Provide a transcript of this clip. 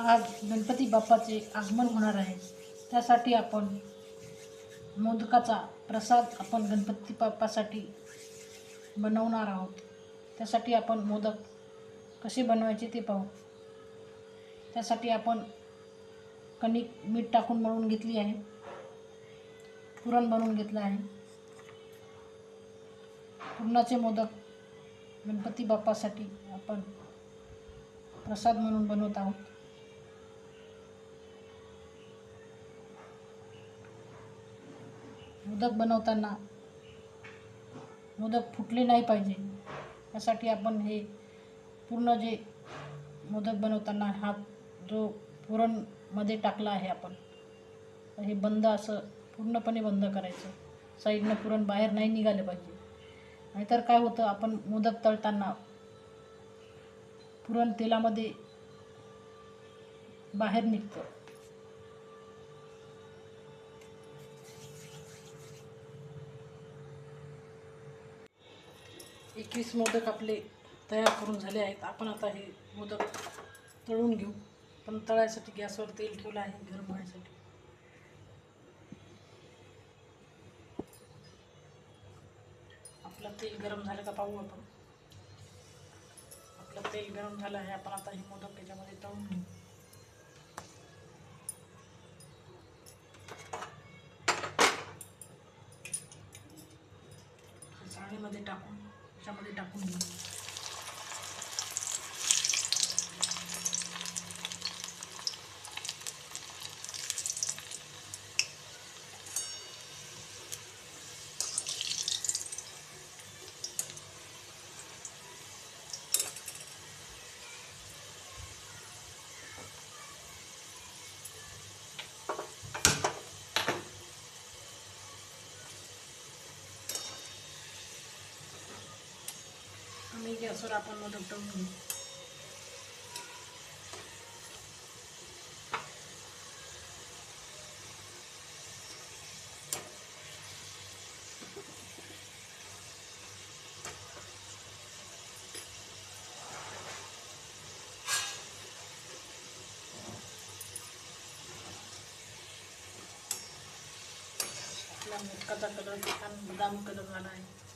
आज गणपती बाप्पाचे आगमन होणार आहे. त्यासाठी आपण मोदकाचा प्रसाद आपण गणपती बाप्पासाठी बनवणार आहोत. त्यासाठी आपण मोदक कसे बनवायचे ते पाहू. त्यासाठी आपण कणिक मीठ टाकून बनवून घेतली आहे. पुरण बनवून घेतलं आहे. पुरणाचे मोदक गणपती बाप्पासाठी आपण प्रसाद म्हणून बनवत आहोत. मोदक बनवताना मोदक फुटले नाही पाहिजे. यासाठी आपण हे पूर्ण जे मोदक बनवताना हा जो पुरणमध्ये टाकला आहे आपण हे बंद असं पूर्णपणे बंद करायचं. साईडनं पुरण बाहेर नाही निघालं पाहिजे. नाहीतर काय होतं आपण मोदक तळताना पुरण तेलामध्ये बाहेर निघतं. एकवीस मोदक आपले तयार करून झाले आहेत. आपण आता हे मोदक तळून घेऊ. पण तळायसाठी गॅसवर तेल ठेवलं आहे गरम होण्यासाठी आपलं तेल गरम झालं का पाहू आपण. आपलं तेल गरम झालं आहे आपण आता हे मोदक त्याच्यामध्ये तळून घेऊ. चाळणीमध्ये टाकून. त्याच्यामध्ये टाकून घेऊ कमी गॅसवर आपण मोदक तळून घेऊ आपला मोदकाचा कलर छान बदामी कलर झाला आहे